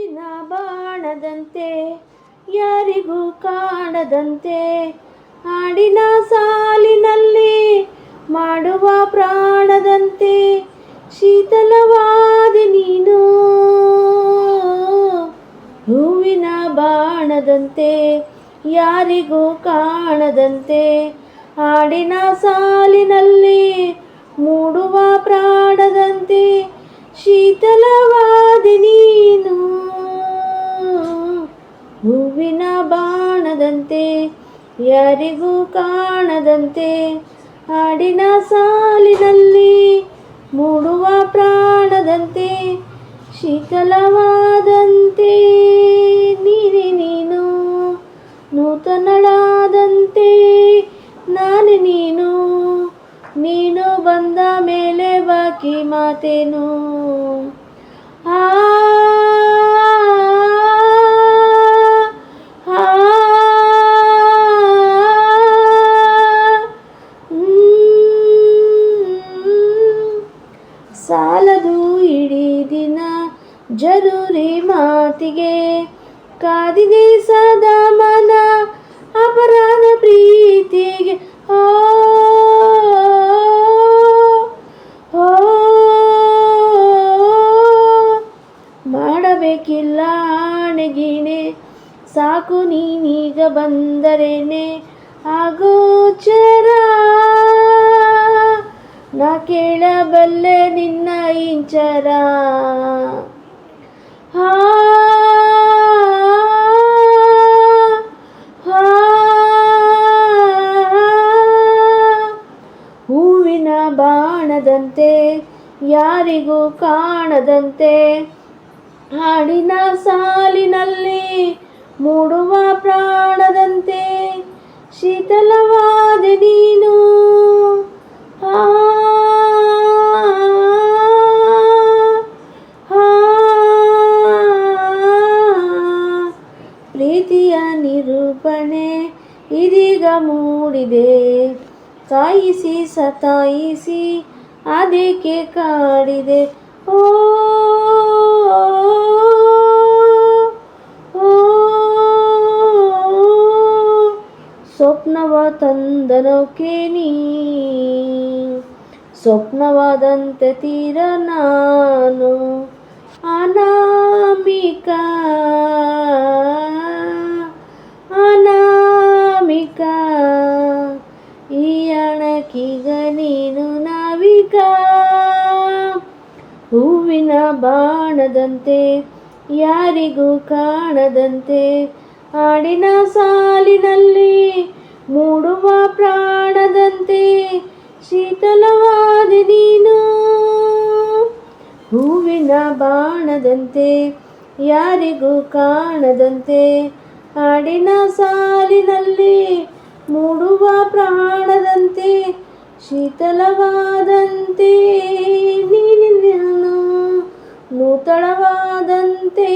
ಹೂವಿನ ಬಾಣದಂತೆ, ಯಾರಿಗೂ ಕಾಣದಂತೆ, ಹಾಡಿನ ಸಾಲಿನಲ್ಲಿ ಮಾಡುವ ಪ್ರಾಣದಂತೆ, ಶೀತಲವಾದ ನೀನು. ಹೂವಿನ ಬಾಣದಂತೆ, ಯಾರಿಗೂ ಕಾಣದಂತೆ, ಹಾಡಿನ ಸಾಲಿನಲ್ಲಿ ಮೂಡುವ ಪ್ರಾಣದಂತೆ ಬಾಣದಂತೆ, ಯಾರಿಗೂ ಕಾಣದಂತೆ, ಹಾಡಿನ ಸಾಲಿನಲ್ಲಿ ಮೂಡುವ ಪ್ರಾಣದಂತೆ, ಶೀತಲವಾದಂತೆ ನೀನೆ ನೀನು, ನೂತನಳಾದಂತೆ ನಾನು ನೀನು ನೀನು ಬಂದ ಮೇಲೆ ಬಾಕಿ ಮಾತೇನು. ಆ ಜರೂರಿ ಮಾತಿಗೆ ಕಾದಿದೆ ಸದಾ ಮನ ಅಪರಾಧ ಪ್ರೀತಿಗೆ. ಓ ಮಾಡಬೇಕಿಲ್ಲ ಆಣೆಗಿಣೆ. ಸಾಕು ನೀನೀಗ ಬಂದರೇನೆ? ಆಗೋಚರ ನಾ ಕೇಳಬಲ್ಲೆ ನಿನ್ನ ಇಂಚರ. ಹೂವಿನ ಬಾಣದಂತೆ ಯಾರಿಗೂ ಕಾಣದಂತೆ ಹಾಡಿನ ಸಾಲಿನಲ್ಲಿ ಮೂಡುವ ನಿರೂಪಣೆ ಇದೀಗ ಮೂಡಿದೆ. ಕಾಯಿಸಿ ಸತಾಯಿಸಿ ಅದಕ್ಕೆ ಕಾಡಿದೆ. ಓ, ಸ್ವಪ್ನವ ತಂದನೋಕೆ ನೀ ಸ್ವಪ್ನವಾದಂತೆ ತೀರ ನಾನು. ಹೂವಿನ ಬಾಣದಂತೆ, ಯಾರಿಗೂ ಕಾಣದಂತೆ ಆಡಿನ ಸಾಲಿನಲ್ಲಿ ಮೂಡುವ ಪ್ರಾಣದಂತೆ, ಶೀತಲವಾದ ನೀನು. ಹೂವಿನ ಬಾಣದಂತೆ, ಯಾರಿಗೂ ಕಾಣದಂತೆ ಆಡಿನ ಸಾಲಿನಲ್ಲಿ ಮೂಡುವ ಪ್ರಾಣದಂತೆ, ಶೀತಲವಾದಂತೆ ನೂತನವಾದಂತೆ